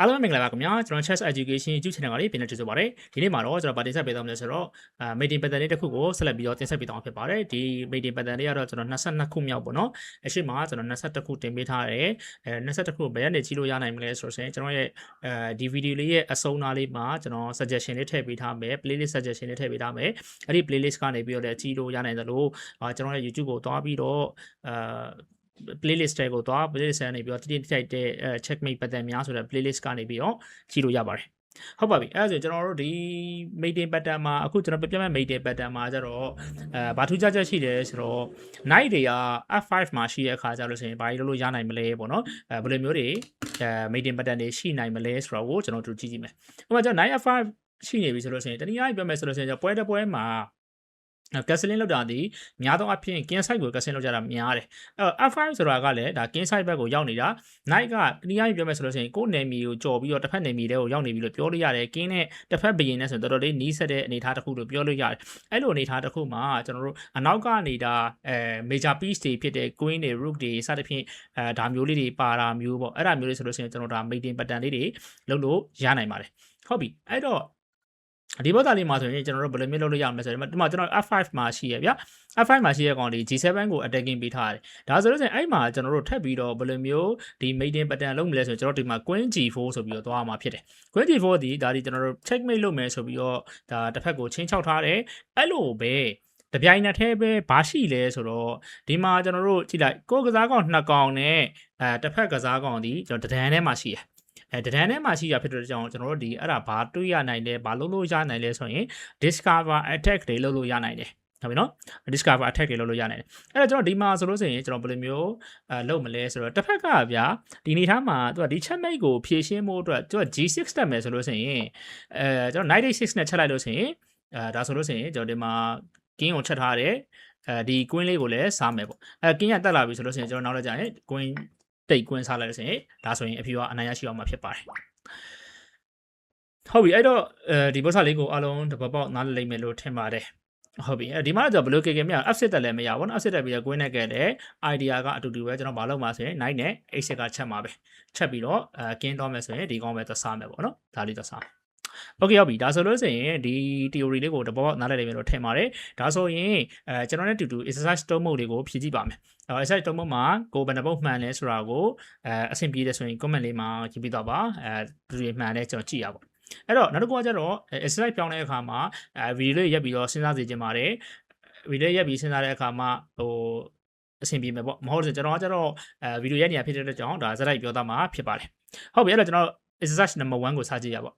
အားလုံးပဲမင်္ဂလာပါခင်ဗျာကျွန်တော် Chess Education YouTube channel ကလေးပြန်လည်ကြိုဆိုပါရစေဒီနေ့မှာတော့ကျွန်တော်ဗာတင်ဆက်ပေးသွားမယ်ဆိုတော့အာ mating pattern လေးတစ်ခုကိုဆက်လက်ပြီးတော့တင်ဆက်ပေးသွားမှာဖြစ်ပါတယ်ဒီ mating pattern လေးကတော့ကျွန်တော်22ခုမြောက်ပေါ့နော်အရှိမကျွန်တော်21ခုတင်ပေးထားတယ်အဲ21ခုဘယ်ကနေကြည့်လို့ရနိုင်မလဲဆိုတော့ကျွန်တော်ရဲ့အဲဒီ video လေးရဲ့အဆုံးသားလေးမှာကျွန်တော် suggestion လေးထည့်ပေးထားမယ် playlist suggestion လေးထည့်ပေးထားမယ်အဲ့ဒီ playlist ကနေပြီးတော့လည်းကြည့်လို့ရနိုင်သလိုအာကျွန်တော်ရဲ့ YouTube ကိုသွားပြီးတော့အာ playlist တွေကိုသွား playlist ကနေပြီးတော့တိတိကျကျတဲ့အဲ checkmate pattern များဆိုတဲ့ playlist ကနေပြီးတော့ကြည့်လို့ရပါတယ်ဟုတ်ပါပြီအဲ့ဒါဆိုကျွန်တော်တို့ဒီ mating pattern မှာအခုကျွန်တော်ပြပြမဲ့ mating pattern မှာကျတော့အဲဘာထူးခြားချက်ရှိတယ်ဆိုတော့ night တွေက f5 မှာရှိတဲ့အခါကျလို့ဆိုရင်ဘာကြီးလို့လို့ရနိုင်မလဲပေါ့နော်အဲဘယ်လိုမျိုးတွေအဲ mating pattern တွေရှိနိုင်မလဲဆိုတော့ကိုကျွန်တော်တို့ကြည့်ကြည့်မယ်ဥပမာကျွန်တော် night f5 ရှိနေပြီဆိုလို့ဆိုရင်တနည်းအားဖြင့်ပြောမယ်ဆိုလို့ဆိုရင်ကျွန်တော်ပွဲတစ်ပွဲမှာ ကက်ဆလင်းလောက်တာဒီများသောအားဖြင့်ကင်းဆိုင်ကိုကက်ဆလင်းလောက်ကြတာများတယ်အဲ့တော့ F5 ဆိုတာကလည်းဒါကင်းဆိုင်ဘက်ကိုရောက်နေတာ night ကတနည်းအားဖြင့်ပြောမယ်ဆိုလို့ရှိရင်ကိုယ်နယ်မီကိုကြော်ပြီးတော့တစ်ဖက်နယ်မီတွေကိုရောက်နေပြီလို့ပြောလို့ရတယ်ကင်းနဲ့တစ်ဖက်ဘရင်နဲ့ဆိုတော်တော်လေးနီးစက်တဲ့အနေအထားတစ်ခုလို့ပြောလို့ရတယ်အဲ့လိုအနေအထားတစ်ခုမှာကျွန်တော်တို့အနောက်ကနေဒါအဲ major piece တွေဖြစ်တဲ့ queen တွေ rook တွေစသဖြင့်အဲဒါမျိုးလေးတွေပါတာမျိုးပေါ့အဲ့ဒါမျိုးလေးဆိုလို့ရှိရင်ကျွန်တော်တို့ဒါ mating pattern လေးတွေလုပ်လို့ရနိုင်ပါတယ်ဟုတ်ပြီအဲ့တော့ ဒီဘောသားလေးမှာဆိုရင်ကျွန်တော်တို့ဘယ်လိုမျိုးလုပ်လို့ရမလဲဆိုရင်ဒီမှာကျွန်တော် F5 မှာရှိရဗျာ F5 မှာရှိရကောင်ဒီ G7 ကို attacking ပေးထားတယ်ဒါဆိုလို့ဆိုရင်အဲ့မှာကျွန်တော်တို့ထပ်ပြီးတော့ဘယ်လိုမျိုးဒီ mating pattern လုပ်မလဲဆိုရင်ကျွန်တော်ဒီမှာ Queen G4 ဆိုပြီးတော့သွားမှာဖြစ်တယ် Queen G4 ဒီဒါဒီကျွန်တော်တို့ checkmate လုပ်မယ်ဆိုပြီးတော့ဒါတစ်ဖက်ကိုချင်းချောက်ထားတယ်အဲ့လိုပဲတပြိုင်နက်တည်းပဲဘာရှိလဲဆိုတော့ဒီမှာကျွန်တော်တို့ကြည့်လိုက်ကိုယ်ကစားကောင်နှစ်ကောင်နဲ့အဲတစ်ဖက်ကစားကောင်ဒီကျွန်တော်တဒန်းထဲမှာရှိတယ် အဲတဒန်းထဲမှာရှိရဖြစ်တဲ့ကြောင့်ကျွန်တော်တို့ဒီအဲ့ဒါဘာတွေးရနိုင်လဲဘာလုပ်လို့ရနိုင်လဲဆိုရင် discover attack တွေလုပ်လို့ရနိုင်တယ်ဟုတ်ပြီနော် discover attack တွေလုပ်လို့ရနိုင်တယ်အဲ့တော့ကျွန်တော်ဒီမှာဆိုလို့ဆိုရင်ကျွန်တော်ဘယ်လိုမျိုးအဲလုပ်မလဲဆိုတော့တစ်ဖက်ကဗျာဒီနေသားမှာသူကဒီ checkmate ကိုဖြည့်ရှင်းဖို့အတွက်သူက G6 တက်မယ်ဆိုလို့ဆိုရင်အဲကျွန်တော်96နဲ့ချက်လိုက်လို့ဆိုရင်အဲဒါဆိုလို့ဆိုရင်ကျွန်တော်ဒီမှာ king ကိုချက်ထားတယ်အဲဒီ queen လေးကိုလည်းစားမယ်ပေါ့အဲ king ကတက်လာပြီဆိုလို့ဆိုရင်ကျွန်တော်နောက်လည်းကြာရင် queen တိတ်ကွင်းစားလိုက်လို့ဆိုရင်ဒါဆိုရင်အဖြူကအနိုင်ရရှိအောင်မှာဖြစ်ပါတယ်ဟုတ်ပြီအဲ့တော့အဲဒီဘောဆာလေးကိုအလုံးတပတ်ပေါက်နားလည်လိမ့်မယ်လို့ထင်ပါတယ်ဟုတ်ပြီအဲဒီမှာကျွန်တော်ဘလို့ကေကေမြအောင် offset တက်လည်းမရဘူးနော် offset တက်ပြီးတော့ queen နဲ့ကဲတဲ့ idea ကအတူတူပဲကျွန်တော်မလုပ်မှာဆိုရင် night နဲ့ 8set ကချက်မှာပဲချက်ပြီးတော့အဲ king တော့မယ်ဆိုရင်ဒီကောင်းပဲသစားမယ်ပေါ့နော်ဒါလေးသစား โอเคဟုတ်ပြီဒါဆိုလို့ဆိုရင်ဒီ theory လေးကိုတပတ်နားလည်လိမ့်မယ်လို့ထင်ပါတယ်ဒါဆိုရင်အဲကျွန်တော်နဲ့တူတူ exercise တုံးမှုတွေကိုဖြည့်ကြည့်ပါမယ်အဲ exercise တုံးမှုမှာကိုဘယ်နှပုတ်မှန်လဲဆိုတာကိုအဲအဆင်ပြေတယ်ဆိုရင် comment လေးမှာကြည့်ပြီးတော့ပါအဲတူတူမှန်လဲကျွန်တော်ကြည့်ရပါအဲ့တော့နောက်တစ်ခုကကျတော့ exercise ပြောင်းတဲ့အခါမှာအဲ video လေးရက်ပြီးတော့စဉ်းစားစီခြင်းပါတယ် video ရက်ပြီးစဉ်းစားတဲ့အခါမှာဟိုအဆင်ပြေမယ်ပေါ့မဟုတ်လို့ကျွန်တော်ကကျတော့အဲ video ရက်နေရဖြစ်တဲ့အတွက်ကြောင့်ဒါဇက်လိုက်ပြောသားမှာဖြစ်ပါတယ်ဟုတ်ပြီအဲ့တော့ကျွန်တော် exercise number 1ကိုစကြည့်ရပါ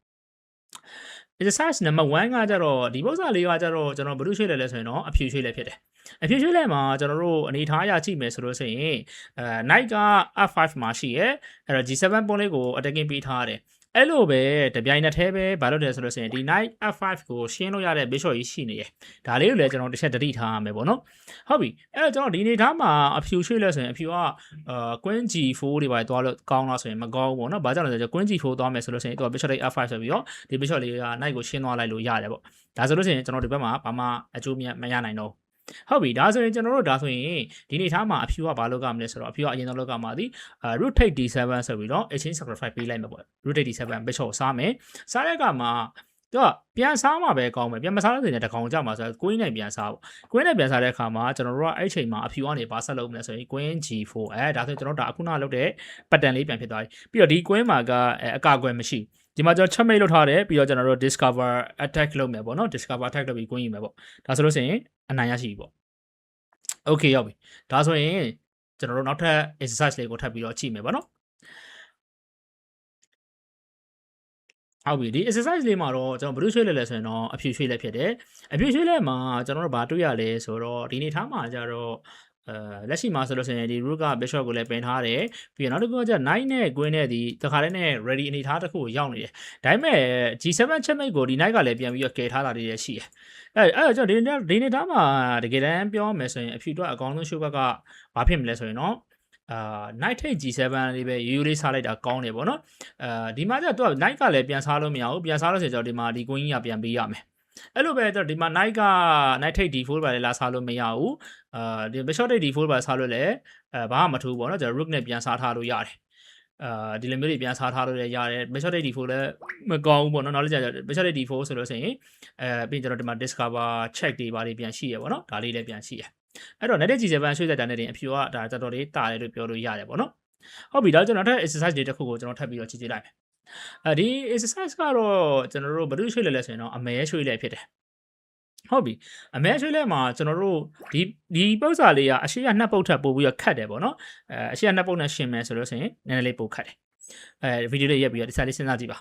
exercise number 1ကကြတော့ဒီပု္ပ္ပစာလေးကကြတော့ကျွန်တော်ဘယ်လိုရွှေ့လဲလဲဆိုရင်တော့အဖြူရွှေ့လဲဖြစ်တယ်အဖြူရွှေ့လဲမှာကျွန်တော်တို့အနေထားအရကြည့်မယ်ဆိုလို့ဆိုရင်အဲ night က f5 မှာရှိရဲအဲ့တော့ g7 ပုံးလေးကို attacking ပေးထားရတယ် အဲ့လိုပဲတပြိုင်နက်တည်းပဲဘာလို့လဲဆိုလို့ဆိုရင်ဒီ night f5 ကိုရှင်းလို့ရတဲ့ bishop ကြီးရှိနေရယ်ဒါလေးကိုလည်းကျွန်တော်တစ်ချက်တတိထားရမယ်ပေါ့နော်ဟုတ်ပြီအဲ့တော့ကျွန်တော်ဒီနေသားမှာအဖြူရွှေ့လဲဆိုရင်အဖြူကအာ queen g4 တွေပါသွားလို့ကောင်းလားဆိုရင်မကောင်းဘူးပေါ့နော်ဘာကြောင့်လဲဆိုတော့ queen g4 သွားမယ်ဆိုလို့ဆိုရင်သူက bishop လေး f5 ဆိုပြီးတော့ဒီ bishop လေးက night ကိုရှင်းသွားလိုက်လို့ရတယ်ပေါ့ဒါဆိုလို့ဆိုရင်ကျွန်တော်ဒီဘက်မှာဘာမှအကျိုးမြတ်မရနိုင်တော့ ဟုတ်ပြီဒါဆိုရင်ကျွန်တော်တို့ဒါဆိုရင်ဒီနေ့ထားမှာအဖြူကဘာလုပ်ကမလဲဆိုတော့အဖြူကအရင်ဆုံးလုပ်ကမှာဒီ root take d7 ဆိုပြီးတော့ exchange sacrifice ပေးလိုက်မှာပေါ့ root take d7 bishop ကိုစားမယ်စားတဲ့အခါမှာသူကပြန်စားမှာပဲကောင်းမယ်ပြန်မစားလို့ဆိုရင်တကောင်ကြမှာဆိုတော့ queen နဲ့ပြန်စားပေါ့ queen နဲ့ပြန်စားတဲ့အခါမှာကျွန်တော်တို့ကအဲ့ချိန်မှာအဖြူကနေဘာဆက်လုပ်မလဲဆိုရင် queen g4 အဲဒါဆိုကျွန်တော်တို့ဒါအခုနလုပ်တဲ့ pattern လေးပြန်ဖြစ်သွားပြီပြီးတော့ဒီ queen မှာကအကာအကွယ်မရှိ ဒီမှာကျွန်တော် checkmate လုပ်ထားတယ်ပြီးတော့ကျွန်တော်တို့ discover attack လုပ်မယ်ပေါ့နော် discover attack လုပ်ပြီး queen ယူမယ်ပေါ့ဒါဆိုလို့ဆိုရင်အနိုင်ရရှိပြီပေါ့ okay ရောက်ပြီဒါဆိုရင်ကျွန်တော်တို့နောက်ထပ် exercise လေးကိုထပ်ပြီးတော့ကြည့်မယ်ပေါ့နော်ဟုတ်ပြီဒီ exercise လေးမှာတော့ကျွန်တော်ဘယ်လိုရွှေ့လဲလဲဆိုရင်တော့အဖြူရွှေ့လဲဖြစ်တယ်အဖြူရွှေ့လဲမှာကျွန်တော်တို့ဘာတွေ့ရလဲဆိုတော့ဒီနေ့ထားမှာကျတော့ အဲလက်ရှိမှာဆိုလို့ဆိုရင်ဒီ rook က bishop ကိုလည်းပင်ထားတယ်ပြီးတော့နောက်တစ်ခုကကျ9နဲ့ queen နဲ့ဒီတခါတည်းနဲ့ ready အနေထားတစ်ခုကိုရောက်နေတယ်ဒါပေမဲ့ G7 checkmate ကိုဒီ knight ကလည်းပြန်ပြီးတော့ကယ်ထားတာတွေလည်းရှိတယ်အဲအဲ့တော့ကျွန်တော်ဒီနေ့ဒီနေ့သားမှာတကယ်တမ်းပြောမယ်ဆိုရင်အဖြူတော့အကောင်းဆုံး show back ကဘာဖြစ်မလဲဆိုရင်တော့အာ night take G7 လေးပဲရိုးရိုးလေးစားလိုက်တာကောင်းတယ်ပေါ့နော်အာဒီမှာကျတော့ night ကလည်းပြန်စားလို့မရဘူးပြန်စားလို့ဆိုတော့ဒီမှာဒီ queen ကြီးကပြန်ပေးရမယ် အဲ့လိုပဲတော့ဒီမှာ night က night take d4 ပါလေလာစားလို့မရဘူးအာဒီ bishop take d4 ပါစားလို့လည်းအဲဘာမှမထူးပေါ့နော်ကျွန်တော် rook နဲ့ပြန်စားထားလို့ရတယ်အာဒီလိုမျိုးတွေပြန်စားထားလို့လည်းရတယ် Bishop Day D4 လည်းမကောင်းဘူးပေါ့နော်နောက်လည်းကြာကြာ Bishop Day D4 ဆိုလို့ဆိုရင်အဲပြီးရင်ကျွန်တော်ဒီမှာ discover check တွေပါတွေပြန်ရှိရပေါ့နော်ဒါလေးလည်းပြန်ရှိရအဲ့တော့ net G7 ရွှေ့သက်တာနဲ့တင်အဖြူကဒါတော်တော်လေးတာတယ်လို့ပြောလို့ရတယ်ပေါ့နော်ဟုတ်ပြီဒါကျွန်တော်ထပ် exercise တွေတစ်ခုကိုကျွန်တော်ထပ်ပြီးတော့ကြည့်ကြည့်လိုက်မယ် အဲဒီ exercise ကတော့ကျွန်တော်တို့ဘယ်လိုရွှေ့လဲလဲဆိုရင်တော့အမဲရွှေ့လဲဖြစ်တယ်ဟုတ်ပြီအမဲရွှေ့လဲမှာကျွန်တော်တို့ဒီဒီပု္ပ္ပစာလေးကအရှိရနှစ်ပုတ်ထပ်ပို့ပြီးတော့ခတ်တယ်ပေါ့နော်အဲအရှိရနှစ်ပုတ်နဲ့ရှင်မယ်ဆိုလို့ဆိုရင်နည်းနည်းလေးပို့ခတ်တယ်အဲဗီဒီယိုလေးရက်ပြီးတော့ဒီစာလေးစဉ်းစားကြည့်ပါ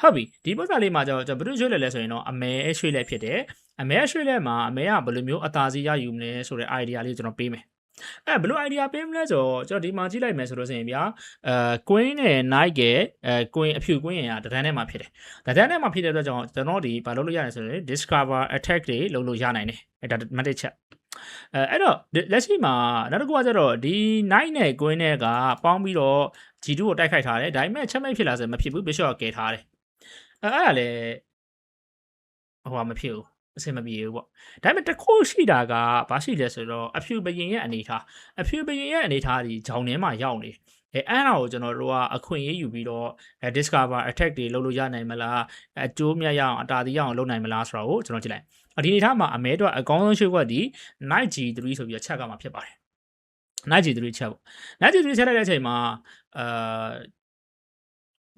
ဟုတ်ပြီဒီပု္ပ္ပစာလေးမှာကျတော့ကျွန်တော်ဘယ်လိုရွှေ့လဲလဲဆိုရင်တော့အမဲရွှေ့လဲဖြစ်တယ်အမဲရွှေ့လဲမှာအမဲကဘယ်လိုမျိုးအသာစီးရယူမလဲဆိုတဲ့ idea လေးကိုကျွန်တော်ပေးမယ် အဲဘယ်လို idea ပေးမလဲဆိုတော့ကျွန်တော်ဒီမှာကြည့်လိုက်မယ်ဆိုလို့ဆိုရင်ဗျာအဲ queen နဲ့ knight ကအဲ queen အဖြူ queen ရတဒန်းထဲမှာဖြစ်တယ်တဒန်းထဲမှာဖြစ်တဲ့အတွက်ကြောင့်ကျွန်တော်ဒီဘာလုပ်လို့ရလဲဆိုရင် discover attack တွေလုပ်လို့ရနိုင်တယ်အဲဒါမတစ်ချက်အဲအဲ့တော့လက်ရှိမှာနောက်တစ်ခုကကျတော့ဒီ knight နဲ့ queen နဲ့ကပေါင်းပြီးတော့ G2 ကိုတိုက်ခိုက်ထားတယ်ဒါပေမဲ့ချက်မိတ်ဖြစ်လာဆိုမဖြစ်ဘူး bishop ကကယ်ထားတယ်အဲအဲ့ဒါလည်းဟိုကမဖြစ်ဘူး အဆင်မပြေဘူးပေါ့ဒါပေမဲ့တစ်ခုရှိတာကဘာရှိလဲဆိုတော့အဖြူဘရင်ရဲ့အနေထားအဖြူဘရင်ရဲ့အနေထားဒီဂျောင်ထဲမှာရောက်နေအဲအဲ့ဒါကိုကျွန်တော်တို့ကအခွင့်အရေးယူပြီးတော့အဲ discover attack တွေလုပ်လို့ရနိုင်မလားအကျိုးမြတ်ရအောင်အတားတီးရအောင်လုပ်နိုင်မလားဆိုတာကိုကျွန်တော်ကြည့်လိုက်ဒီအနေထားမှာအမဲတော့အကောင်းဆုံးရှိခွက်ဒီ knight g3 ဆိုပြီးတော့ချက်ကမှာဖြစ်ပါတယ် knight g3 ချက်ပေါ့ knight g3 ချက်လိုက်တဲ့အချိန်မှာအာ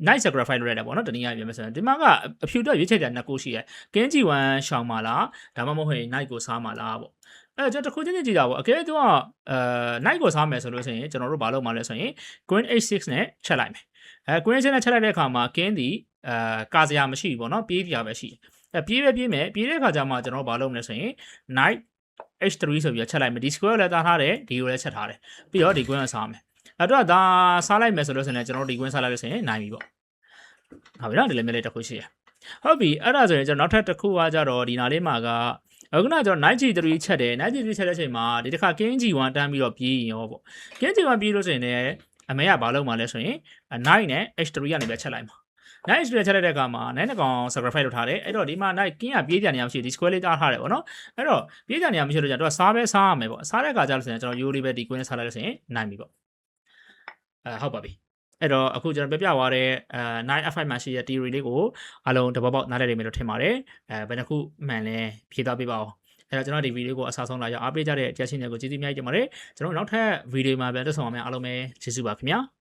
night sacrifice လုပ်ရတယ်ပေါ့နော်တနည်းအားဖြင့်ပြောမယ်ဆိုရင်ဒီမှာကအဖြူတော့ရွေးချယ်တဲ့နှစ်ခုရှိရဲကင်းကြီး1ရှောင်ပါလားဒါမှမဟုတ်ရင် night ကိုစားပါလားပေါ့အဲကျွန်တော်တစ်ခုချင်းချင်းကြည့်တာပေါ့အကယ်တော့အဲ night ကိုစားမယ်ဆိုလို့ဆိုရင်ကျွန်တော်တို့ဘာလုပ်မှာလဲဆိုရင် queen h6 နဲ့ချက်လိုက်မယ်အဲ queen h6 နဲ့ချက်လိုက်တဲ့အခါမှာ king ဒီအဲကာစရာမရှိဘူးပေါ့နော်ပြေးပြပဲရှိအဲပြေးပဲပြေးမယ်ပြေးတဲ့အခါကျမှကျွန်တော်ဘာလုပ်မလဲဆိုရင် night h3 ဆိုပြီးချက်လိုက်မယ်ဒီ square လည်းတားထားတယ်ဒီကိုလည်းချက်ထားတယ်ပြီးတော့ဒီ queen ကိုစားမယ် အဲ့တော့ဒါစားလိုက်မယ်ဆိုလို့ဆိုရင်ကျွန်တော်တို့ဒီ queen စားလိုက်လို့ဆိုရင်နိုင်ပြီပေါ့ဟုတ်ပြီနော်ဒီလိုမျိုးလေးတစ်ခုရှိရဟုတ်ပြီအဲ့ဒါဆိုရင်ကျွန်တော်နောက်ထပ်တစ်ခုကကြတော့ဒီနာလေးမှာကအခုနကကျွန်တော်93ချက်တယ်93ချက်တဲ့အချိန်မှာဒီတစ်ခါ king g1 တန်းပြီးတော့ပြေးရင်ရောပေါ့ king g1 ပြေးလို့ဆိုရင်လည်းအမေကဘာလုပ်မှာလဲဆိုရင်9နဲ့ h3 ကနေပဲချက်လိုက်မှာ night square ချက်လိုက်တဲ့အခါမှာ9နဲ့ကောင် sacrifice လုပ်ထားတယ်အဲ့တော့ဒီမှာ night king ကပြေးကြနေရမရှိဒီ square လေးတားထားတယ်ပေါ့နော်အဲ့တော့ပြေးကြနေရမရှိလို့ကြာတော့စားပဲစားရမယ်ပေါ့စားတဲ့အခါကျလို့ဆိုရင်ကျွန်တော်ရိုးလေးပဲဒီ queen စားလိုက်လို့ဆိုရင်နိုင်ပြီပေါ့ အဲဟုတ်ပါပြီအဲ့တော့အခုကျွန်တော်ပြပြသွားတဲ့အဲ 9F5 မှာရှိတဲ့ theory လေးကိုအလုံးတဘောပေါက်နားလည်လိမ့်မယ်လို့ထင်ပါတယ်အဲဘယ်နှခုမှန်လဲဖြေသွားပေးပါဦးအဲ့တော့ကျွန်တော်ဒီဗီဒီယိုကိုအစားဆုံးလာရောက်အားပေးကြတဲ့ကြည့်ရှင်တွေကိုကျေးဇူးအများကြီးတင်ပါတယ်ကျွန်တော်နောက်ထပ်ဗီဒီယိုမှာပြန်တွေ့ဆုံအောင်များအားလုံးပဲကျေးဇူးပါခင်ဗျာ